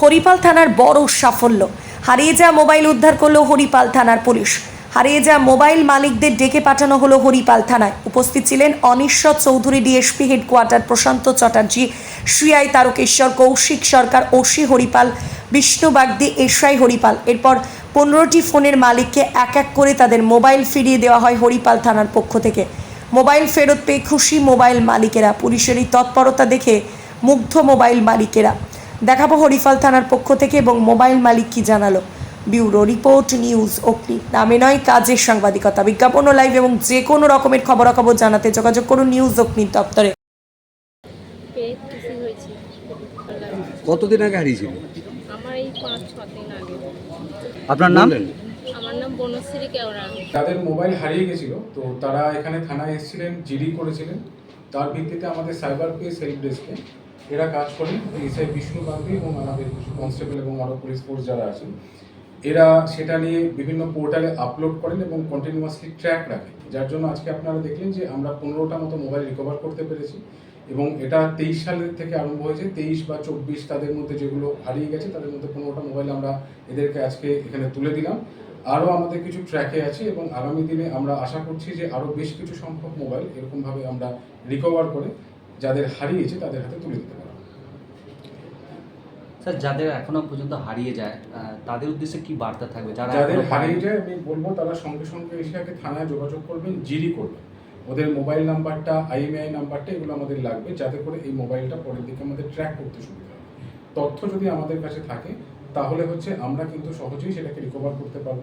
হরিপাল থানার বড় সাফল্য। হারিয়ে যাওয়া মোবাইল উদ্ধার করল হরিপাল থানার পুলিশ। হারিয়ে যাওয়া মোবাইল মালিকদের ডেকে পাঠানো হলো হরিপাল থানায়। উপস্থিত ছিলেন Anishwar Chowdhury, DSP headquarter Prashanta Chatterjee CI Tarakeswar Kaushik Sarkar, OC Haripal, Bishnu Bagdi, SI Haripal. এরপর পনেরোটি ফোনের মালিককে এক এক করে তাদের মোবাইল ফিরিয়ে দেওয়া হয় হরিপাল থানার পক্ষ থেকে। মোবাইল ফেরত পেয়ে খুশি মোবাইল মালিকেরা। পুলিশের এই তৎপরতা দেখে মুগ্ধ মোবাইল মালিকেরা। দেখাবো হরিপাল থানার পক্ষ থেকে এবং মোবাইল মালিক কি জানালো। ব্যুরো রিপোর্ট নিউজ অগ্নি। নামে নয় কাজের সাংবাদিকতা। বিজ্ঞাপন ও লাইভ এবং যে কোনো রকমের খবরাখবর জানাতে যোগাযোগ করুন নিউজ অগ্নির দপ্তরে। কতদিন আগে হারিয়েছিল? আমার এই পাঁচ ছ দিন আগে। আপনার নাম? আমার নাম বনশ্রী কেওড়া। তাদের মোবাইল হারিয়ে গেছিল তো তারা এখানে থানায় এসেছিলেন জিডি করেছিলেন। তার ভিত্তিতে আমাদের সাইবার পেস হেল্প ডেস্কে এরা কাজ করেন এসআই বিষ্ণু বাগদি এবং আমাদের কিছু কনস্টেবল এবং আরও পুলিশ ফোর্স যারা আছেন, এরা সেটা নিয়ে বিভিন্ন পোর্টালে আপলোড করেন এবং কন্টিনিউয়াসলি ট্র্যাক রাখেন। যার জন্য আজকে আপনারা দেখলেন যে আমরা পনেরোটা মতো মোবাইল রিকভার করতে পেরেছি এবং এটা তেইশ সালের থেকে আরম্ভ হয়েছে, তেইশ বা চব্বিশ তাদের মধ্যে যেগুলো হারিয়ে গেছে, তাদের মধ্যে পনেরোটা মোবাইল আমরা এদেরকে আজকে এখানে তুলে দিলাম। আরও আমাদের কিছু ট্র্যাকে আছে এবং আগামী দিনে আমরা আশা করছি যে আরও বেশ কিছু সংখ্যক মোবাইল এরকমভাবে আমরা রিকভার করে যাদের হারিয়েছে তাদের হাতে তুলে দিতে পারব স্যার যাদের এখনও পর্যন্ত হারিয়ে যায় তাদের উদ্দেশ্যে কি বার্তা থাকবে? যারা যাদের হারিয়ে যায় আমি বলব তারা সঙ্গে সঙ্গে এসে আগে থানায় যোগাযোগ করবেন জিডি করবেন। ওদের মোবাইল নাম্বারটা আইএমআই নাম্বারটা এগুলো আমাদের লাগবে যাতে করে এই মোবাইলটা পরের দিকে আমাদের ট্র্যাক করতে সুবিধা হয়। তথ্য যদি আমাদের কাছে থাকে তাহলে হচ্ছে আমরা কিন্তু সহজেই সেটাকে রিকভার করতে পারব।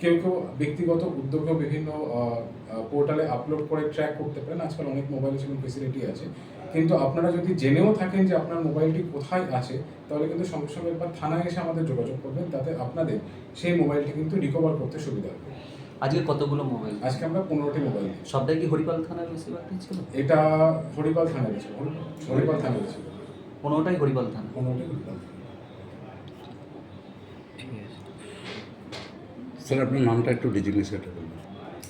কেউ কেউ ব্যক্তিগত উদ্যোগেও বিভিন্ন পোর্টালে আপলোড করে ট্র্যাক করতে পারেন। আজকাল অনেক মোবাইলে সেরকম ফেসিলিটি আছে। কিন্তু আপনারা যদি জেনেও থাকেন যে আপনার মোবাইলটি কোথায় আছে তাহলে কিন্তু সঙ্গে সঙ্গে একবার থানায় এসে আমাদের যোগাযোগ করবেন। তাতে আপনাদের সেই মোবাইলটি কিন্তু রিকভার করতে সুবিধা হবে। আজকে কতগুলো মোবাইল আজকে আমরা পনেরোটি মোবাইল। সবটাই কি হরিপাল থানার বেশিরভাগটাই ছিল? এটা হরিপাল থানায় ছিল হরিপাল থানায় ছিল পনেরোটাই হরিপাল থানা। পনেরোটি হরিপাল থানা। স্যার আপনার নামটা একটু ডিজিগনেশনটা বলবেন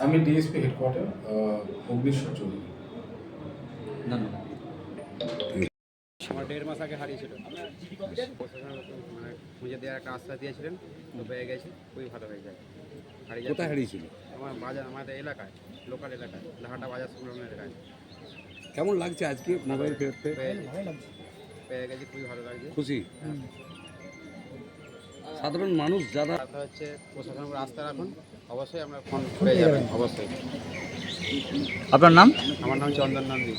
আমি ডিএসপি হেডকোয়ার্টার অগ্নিশ্বর চৌধুরী। ধন্যবাদ আমার দেড় মাস আগে হারিয়েছিল। প্রশাসন মানে খুঁজে দেওয়ার একটা আশ্বাস দিয়েছিলেন তো পেয়ে গেছি খুবই ভালো হয়ে যায়। হারিয়ে কোথায় হারিয়েছিল? আমার বাজার আমাদের এলাকায় লোকাল এলাকায় লাহাটা বাজার সংলগ্ন এলাকায়। কেমন লাগছে আজকে মোবাইল ফেরত? পেয়ে? পেয়ে পেয়ে গেছি খুবই ভালো লাগছে। খুশি? সাধারণ মানুষ যারা হচ্ছে প্রশাসন রাস্তা রাখুন। অবশ্যই আমরা ফোন করে যাবেন অবশ্যই। আপনার নাম? আমার নাম চন্দন নন্দী।